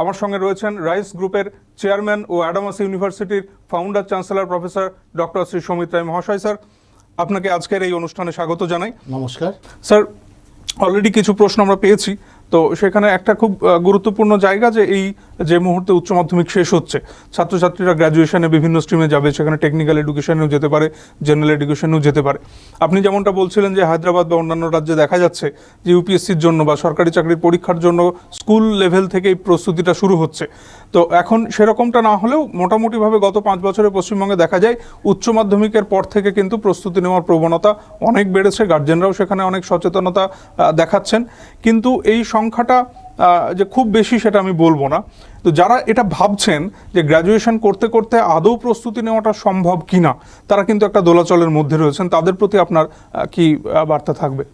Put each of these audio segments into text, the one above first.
আমার সঙ্গে রয়েছেন রাইস গ্রুপের চেয়ারম্যান ও অ্যাডামাস ইউনিভার্সিটির founder chancellor professor doctor Shri Samit Roy মহাশয় স্যার আপনাকে আজকের এই অনুষ্ঠানে স্বাগত জানাই। নমস্কার। স্যার অলরেডি কিছু প্রশ্ন আমরা পেয়েছি তো সেখানে একটা খুব গুরুত্বপূর্ণ জায়গা যে এই যে মুহূর্তে উচ্চ মাধ্যমিক শেষ হচ্ছে, ছাত্রছাত্রীরা গ্র্যাজুয়েশনে বিভিন্ন স্ট্রিমে যাবে, সেখানে টেকনিক্যাল এডুকেশনেও যেতে পারে জেনারেল এডুকেশনেও যেতে পারে। আপনি যেমনটা বলছিলেন যে হায়দ্রাবাদ বা অন্যান্য রাজ্যে দেখা যাচ্ছে যে ইউপিএসসির জন্য বা সরকারি চাকরির পরীক্ষার জন্য স্কুল লেভেল থেকেই প্রস্তুতিটা শুরু হচ্ছে। তো এখন সেরকমটা না হলেও মোটামুটিভাবে গত পাঁচ বছরে পশ্চিমবঙ্গে দেখা যায়, উচ্চ মাধ্যমিকের পর থেকে কিন্তু প্রস্তুতি নেওয়ার প্রবণতা অনেক বেড়েছে। গার্জেনরাও সেখানে অনেক সচেতনতা দেখাচ্ছেন। কিন্তু এই সংখ্যাটা যে খুব বেশি সেটা আমি বলব না। তো যারা এটা ভাবছেন যে গ্র্যাজুয়েশন করতে করতে আদৌ প্রস্তুতি নেওয়াটা সম্ভব কি না তারা কিন্তু একটা দোলাচলের মধ্যে রয়েছেন। তাদের প্রতি আপনার কি বার্তা থাকবে?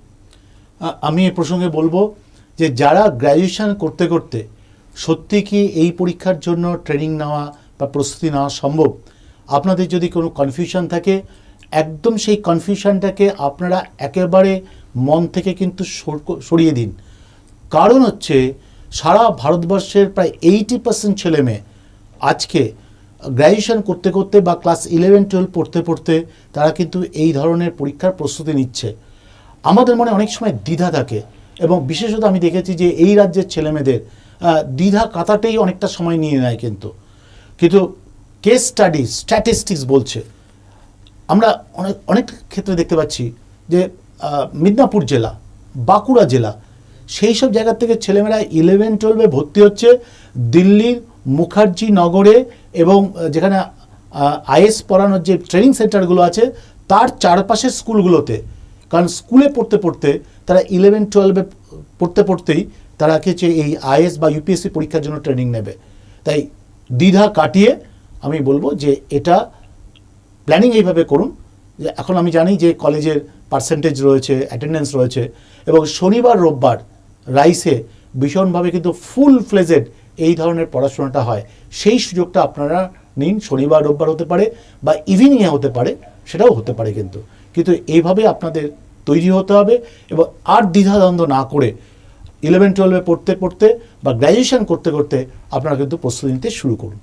আমি এ প্রসঙ্গে বলব যে যারা গ্র্যাজুয়েশন করতে করতে সত্যি কি এই পরীক্ষার জন্য ট্রেনিং নেওয়া বা প্রস্তুতি নেওয়া সম্ভব? আপনাদের যদি কোনো কনফিউশন থাকে, একদম সেই কনফিউশনটাকে আপনারা একেবারে মন থেকে কিন্তু সর- সরিয়ে দিন। কারণ হচ্ছে সারা ভারতবর্ষের প্রায় এইটি পার্সেন্ট ছেলে মেয়ে আজকে গ্র্যাজুয়েশন করতে করতে বা ক্লাস ইলেভেন টুয়েলভ পড়তে পড়তে তারা কিন্তু এই ধরনের পরীক্ষার প্রস্তুতি নিচ্ছে। আমাদের মনে অনেক সময় দ্বিধা থাকে এবং বিশেষত আমি দেখেছি যে এই রাজ্যের ছেলেমেয়েদের দ্বিধা কাতাতেই অনেকটা সময় নিয়ে নেয় কিন্তু। কিন্তু কেস স্টাডি স্ট্যাটিস্টিক্স বলছে। আমরা অনেক অনেক ক্ষেত্রে দেখতে পাচ্ছি যে মিদনাপুর জেলা, বাঁকুড়া জেলা সেই সব জায়গার থেকে ছেলেমেয়েরা ইলেভেন টুয়েলভে ভর্তি হচ্ছে। দিল্লির মুখার্জি নগরে এবং যেখানে আইএস পড়ানোর যে ট্রেনিং সেন্টারগুলো আছে, তার চারপাশের স্কুলগুলোতে। কারণ স্কুলে পড়তে পড়তে তারা ইলেভেন টুয়েলভে পড়তে পড়তেই তারা কিছু এই আইএস বা ইউপিএসসি পরীক্ষার জন্য ট্রেনিং নেবে। তাই দ্বিধা কাটিয়ে আমি বলব যে এটা প্ল্যানিং এইভাবে করুন। যে এখন আমি জানি যে কলেজের পার্সেন্টেজ রয়েছে অ্যাটেন্ডেন্স রয়েছে এবং শনিবার, রোববার রাইসে ভীষণভাবে কিন্তু ফুল ফ্লেজেড এই ধরনের পড়াশোনাটা হয়। সেই সুযোগটা আপনারা নিন, শনিবার, রোববার হতে পারে বা ইভিনিংয়ে হতে পারে, সেটাও হতে পারে কিন্তু। কিন্তু এইভাবে আপনাদের তৈরি হতে হবে এবং আর দ্বিধাদ্বন্দ্ব না করে ইলেভেন টুয়েলভে পড়তে পড়তে বা গ্র্যাজুয়েশন করতে করতে আপনারা কিন্তু প্রস্তুতি নিতে শুরু করুন।